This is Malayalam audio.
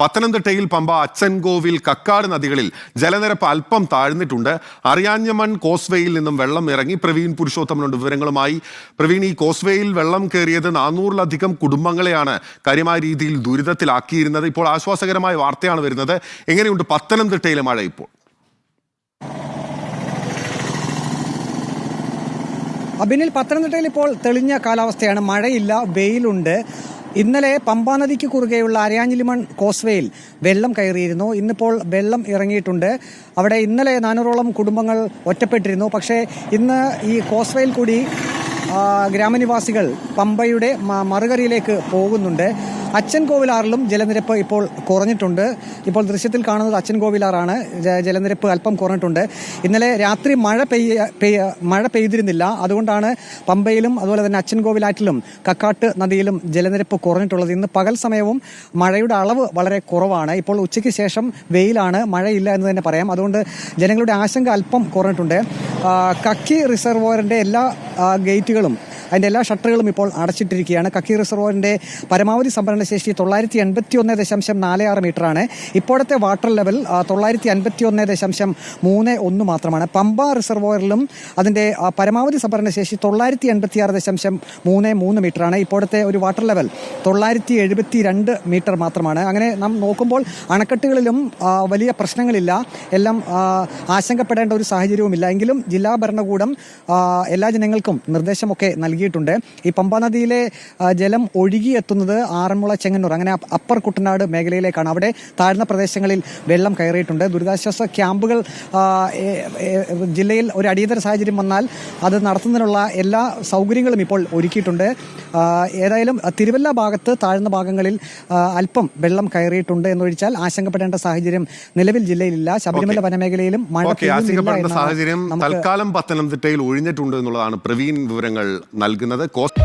പത്തനംതിട്ടയിൽ പമ്പ അച്ചൻകോവിൽ കക്കാട് നദികളിൽ ജലനിരപ്പ് അല്പം താഴ്ന്നിട്ടുണ്ട്. അറിയാഞ്ഞമൺ കോസ്വേയിൽ നിന്നും വെള്ളം ഇറങ്ങി പ്രവീൺ പുരുഷോത്തമനുണ്ട് വിവരങ്ങളുമായി. പ്രവീൺ ഈ കോസ്വേയിൽ വെള്ളം കയറിയത് നാനൂറിലധികം കുടുംബങ്ങളെയാണ് കാര്യമായ രീതിയിൽ ദുരിതത്തിലാക്കിയിരുന്നത്. ഇപ്പോൾ ആശ്വാസകരമായ വാർത്തയാണ് വരുന്നത്. എങ്ങനെയുണ്ട് പത്തനംതിട്ടയിലെ മഴ ഇപ്പോൾ? അബിനിൽ പത്തനംതിട്ടയിൽ ഇപ്പോൾ തെളിഞ്ഞ കാലാവസ്ഥയാണ്. മഴയില്ല വെയിലുണ്ട്. ഇന്നലെ പമ്പാനദിക്ക് കുറുകെയുള്ള അരയാഞ്ഞിലിമൺ കോസ്വേയിൽ വെള്ളം കയറിയിരുന്നു. ഇന്നിപ്പോൾ വെള്ളം ഇറങ്ങിയിട്ടുണ്ട്. അവിടെ ഇന്നലെ നാനൂറോളം കുടുംബങ്ങൾ ഒറ്റപ്പെട്ടിരുന്നു. പക്ഷേ ഇന്ന് ഈ കോസ്വേയിൽ കൂടി ഗ്രാമനിവാസികൾ പമ്പയുടെ മറുകറിയിലേക്ക് പോകുന്നുണ്ട്. അച്ഛൻ കോവിലാറിലും ജലനിരപ്പ് ഇപ്പോൾ കുറഞ്ഞിട്ടുണ്ട്. ഇപ്പോൾ ദൃശ്യത്തിൽ കാണുന്നത് അച്ഛൻ കോവിലാറാണ് ജലനിരപ്പ് അല്പം കുറഞ്ഞിട്ടുണ്ട്. ഇന്നലെ രാത്രി മഴ പെയ്യ മഴ പെയ്തിരുന്നില്ല. അതുകൊണ്ടാണ് പമ്പയിലും അതുപോലെ തന്നെ അച്ഛൻ കോവിലാറ്റിലും കക്കാട്ട് നദിയിലും ജലനിരപ്പ് കുറഞ്ഞിട്ടുള്ളത്. ഇന്ന് പകൽ സമയവും മഴയുടെ അളവ് വളരെ കുറവാണ്. ഇപ്പോൾ ഉച്ചയ്ക്ക് ശേഷം വെയിലാണ്. മഴയില്ല എന്ന് തന്നെ പറയാം. അതുകൊണ്ട് ജനങ്ങളുടെ ആശങ്ക അല്പം കുറഞ്ഞിട്ടുണ്ട്. കക്കി റിസർവോയറിന്റെ എല്ലാ ഗേറ്റുകളും അതിന്റെ എല്ലാ ഷട്ടറുകളും ഇപ്പോൾ അടച്ചിട്ടിരിക്കുകയാണ്. കക്കി റിസർവോറിന്റെ പരമാവധി സംഭരണ ശേഷി തൊള്ളായിരത്തി എൺപത്തി ഒന്ന് ദശാംശം നാല് ആറ് മീറ്ററാണ്. ഇപ്പോഴത്തെ വാട്ടർ ലെവൽ തൊള്ളായിരത്തി അൻപത്തി ഒന്ന് ദശാംശം മൂന്ന് ഒന്ന് മാത്രമാണ്. പമ്പ റിസർവോയറിലും അതിന്റെ പരമാവധി സംഭരണ ശേഷി തൊള്ളായിരത്തി എൺപത്തി ആറ് ദശാംശം മൂന്ന് മൂന്ന് മീറ്ററാണ്. ഇപ്പോഴത്തെ ഒരു വാട്ടർ ലെവൽ തൊള്ളായിരത്തി എഴുപത്തി രണ്ട് മീറ്റർ മാത്രമാണ്. അങ്ങനെ നാം നോക്കുമ്പോൾ അണക്കെട്ടുകളിലും വലിയ പ്രശ്നങ്ങളില്ല. എല്ലാം ആശങ്കപ്പെടേണ്ട ഒരു സാഹചര്യവുമില്ല. എങ്കിലും ജില്ലാ ഭരണകൂടം എല്ലാ ജനങ്ങൾക്കും നിർദ്ദേശമൊക്കെ നൽകിയിട്ടുണ്ട്. ഈ പമ്പാ നദിയിലെ ജലം ഒഴുകിയെത്തുന്നത് ആറന്മുള ചെങ്ങന്നൂർ അങ്ങനെ അപ്പർ കുട്ടനാട് മേഖലയിലേക്കാണ്. അവിടെ താഴ്ന്ന പ്രദേശങ്ങളിൽ വെള്ളം കയറിയിട്ടുണ്ട്. ദുരിതാശ്വാസ ക്യാമ്പുകൾ ജില്ലയിൽ ഒരു അടിയന്തര സാഹചര്യം വന്നാൽ അത് നടത്തുന്നതിനുള്ള എല്ലാ സൗകര്യങ്ങളും ഇപ്പോൾ ഒരുക്കിയിട്ടുണ്ട്. ഏതായാലും തിരുവല്ല ഭാഗത്ത് താഴ്ന്ന ഭാഗങ്ങളിൽ അല്പം വെള്ളം കയറിയിട്ടുണ്ട് എന്നൊഴിച്ചാൽ ആശങ്കപ്പെടേണ്ട സാഹചര്യം നിലവിൽ ജില്ലയിലില്ല. ശബരിമല വനമേഖലയിലും മഴ ആശങ്കപ്പെടേണ്ട സാഹചര്യം തൽക്കാലം പത്തനംതിട്ടയിൽ ഒഴിഞ്ഞിട്ടുണ്ട് എന്നുള്ളതാണ്. പ്രവീൺ വിവരങ്ങൾ നൽകുന്നത് കോസ്റ്റ്